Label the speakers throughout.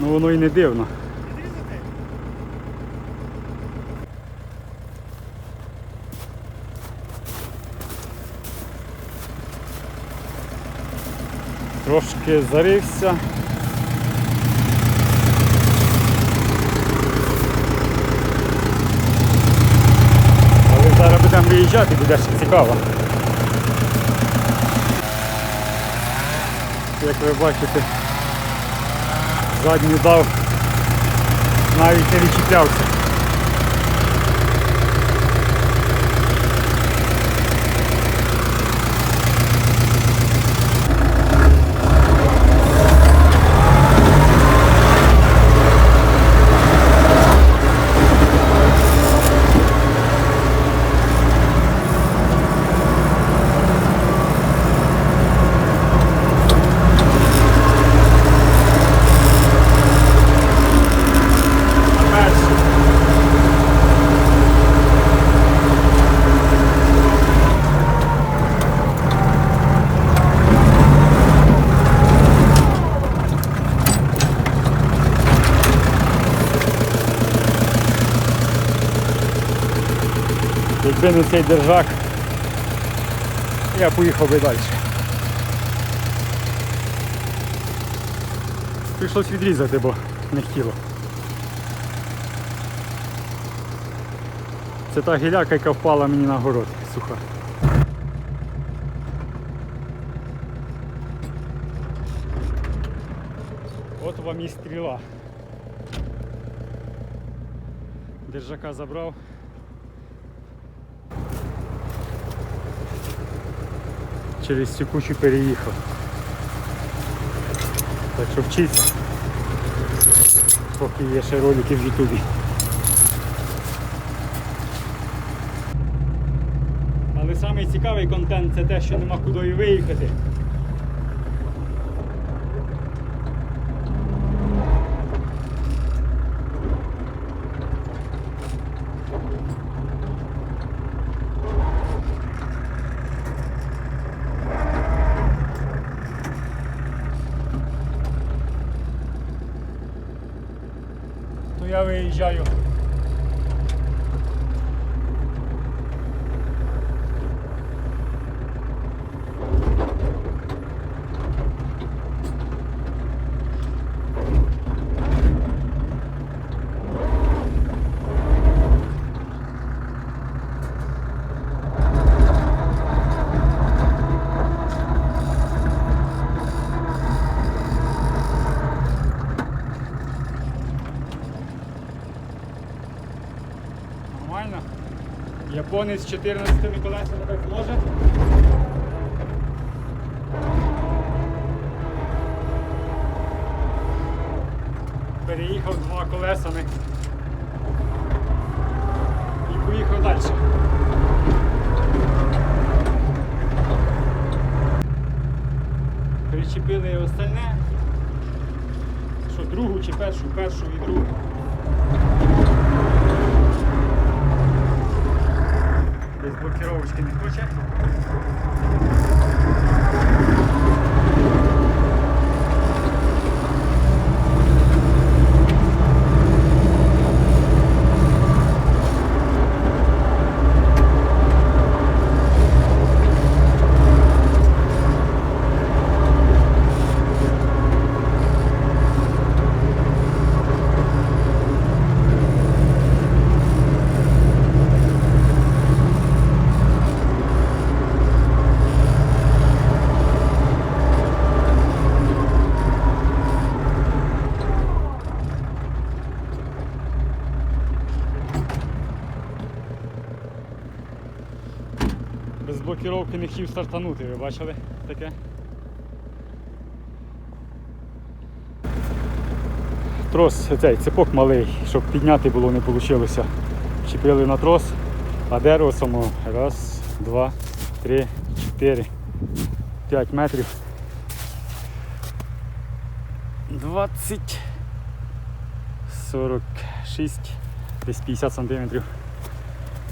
Speaker 1: Ну воно і не дивно. Трошки зарився. Але зараз будемо виїжджати, буде ще цікаво. Як ви бачите, задню дав навіть не відчіплявся. Якби цей держак, я поїхав би далі. Прийшлось відрізати, бо не хотіло. Це та гіляка, яка впала мені на город суха. От вам і стріла. Держака забрав. Через цю переїхав. Так що вчиться. Поки є ще ролики в Ютубі. Але найцікавіший контент це те, що нема куди виїхати. То я виїжджаю. Нормально. Японець з 14 колесами так може. Переїхав двома колесами і поїхав далі. Причепили остальне. Що другу чи першу, першу і другу. Без блокировочки не хоче. Без не хотів стартанути, ви бачили таке? Трос, цей цепок малий, щоб підняти було не вийшло. Чіпили на трос, а дерево само раз, два, три, чотири, п'ять метрів. 20, 46, десь 50 сантиметрів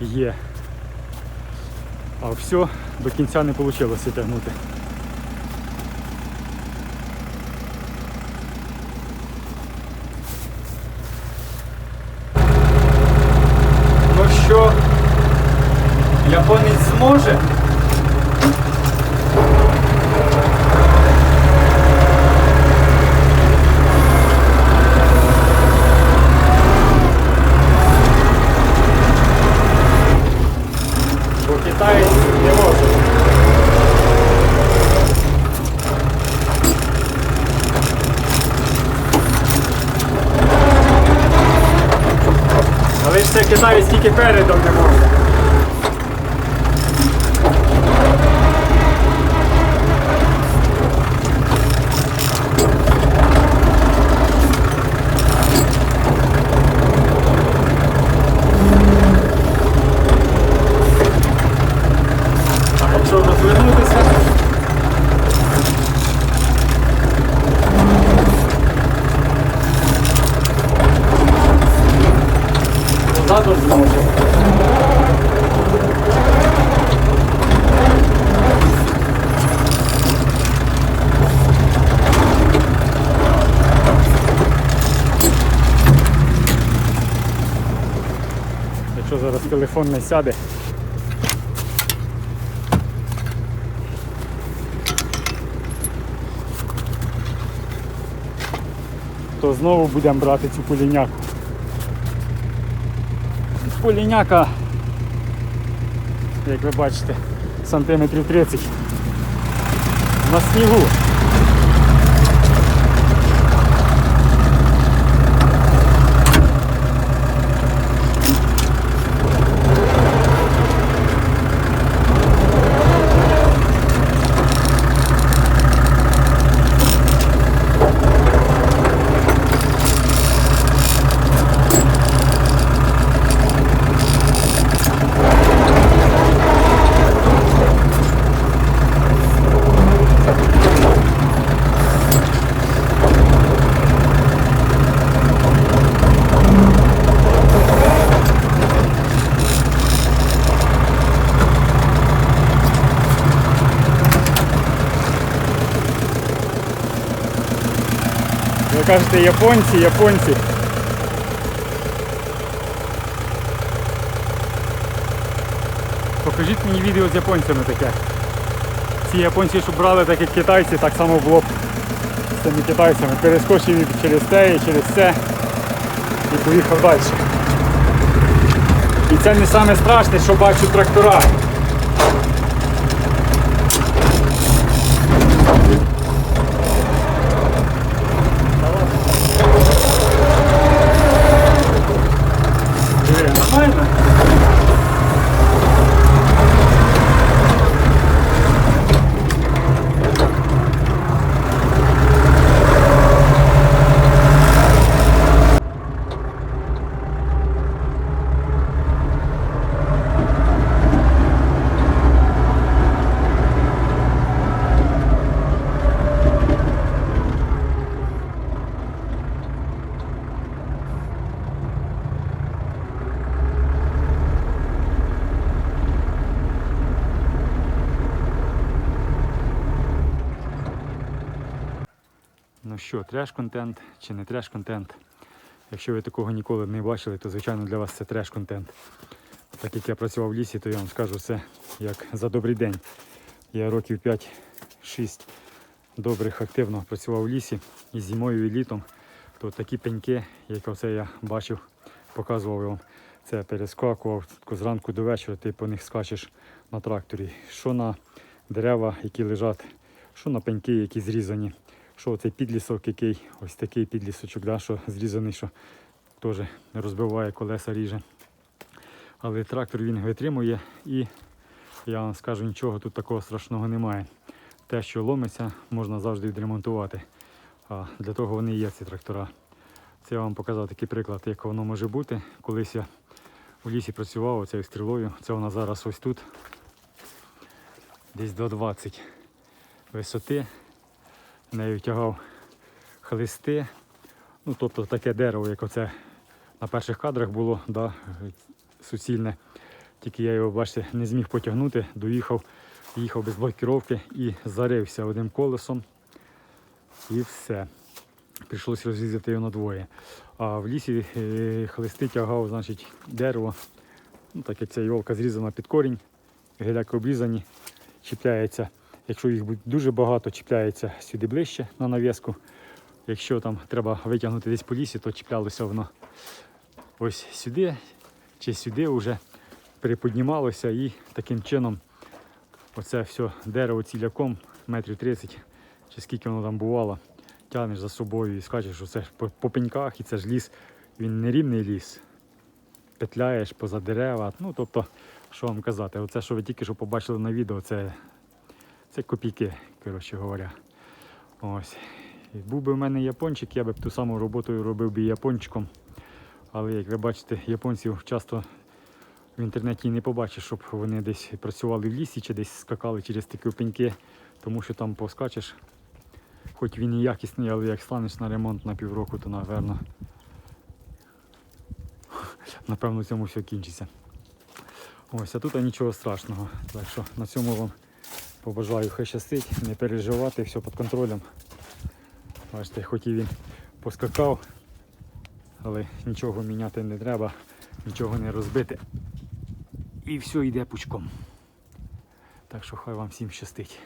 Speaker 1: є. А все, до кінця не вийшло тягнути. Скидає, скільки передом не можна. А якщо розвернутися, Задом зможе. Якщо зараз телефон не сяде. То знову будемо брати цю поліняку. Поліняка, як ви бачите, сантиметрів 30 на снігу. Кажете, японці, японці. Покажіть мені відео з японцями таке. Ці японці, що брали, так як китайці, так само було б з цими китайцями. Перескочив через те, і через це і поїхав далі. І це не саме страшне, що бачу трактора. Диви, Нормально? Ну що, треш-контент чи не треш-контент? Якщо ви такого ніколи не бачили, то звичайно для вас це треш-контент. Так як я працював в лісі, то я вам скажу це як за добрий день. Я років 5-6 добрих активно працював в лісі і зимою, і літом. То такі пеньки, як оце я бачив, показував вам. Це перескакував зранку до вечора, ти по них скачеш на тракторі. Що на дерева, які лежать, що на пеньки, які зрізані, що цей підлісок, який ось такий підлісочок, да, що зрізаний, що теж розбиває колеса ріже. Але трактор він витримує і я вам скажу, нічого тут такого страшного немає. Те, що ломиться, можна завжди відремонтувати. А для того вони і є ці трактора. Це я вам показав такий приклад, як воно може бути. Колись я у лісі працював оцею стрілою. Це вона зараз ось тут. Десь до 20 висоти. Нею тягав хлисти. Ну, тобто таке дерево, як оце на перших кадрах було, да, суцільне. Тільки я його, бачите, не зміг потягнути, доїхав, їхав без блокіровки і зарився одним колесом. І все. Прийшлося розрізати його на двоє. А в лісі е, хлисти тягав, значить, дерево. Ну, так як ця йолка зрізана під корінь, геляки обрізані, чіпляється. Якщо їх дуже багато, чіпляється сюди ближче на нав'язку. Якщо там треба витягнути десь по лісі, то чіплялося воно ось сюди чи сюди вже приподнімалося і таким чином оце все дерево ціляком, метрів 30, чи скільки воно там бувало, тягнеш за собою і скачеш, що це ж по, по пеньках і це ж ліс, він не рівний ліс. петляєш поза дерева. Ну, тобто, що вам казати, оце, що ви тільки що побачили на відео, це, це копійки, коротше говоря. Ось. Був би в мене япончик, я б ту саму роботу робив би япончиком. Але як ви бачите, японців часто в інтернеті не побачиш, щоб вони десь працювали в лісі чи десь скакали через такі пеньки, тому що там поскачеш. Хоч він і якісний, але як станеш на ремонт на півроку, то напевно. Напевно, цьому все кінчиться. Ось, а тут нічого страшного. Так що на цьому вам побажаю хай щастить, не переживати, все під контролем. Бачите, хоч і він поскакав, але нічого міняти не треба, нічого не розбити. І все йде пучком. Так що хай вам всім щастить.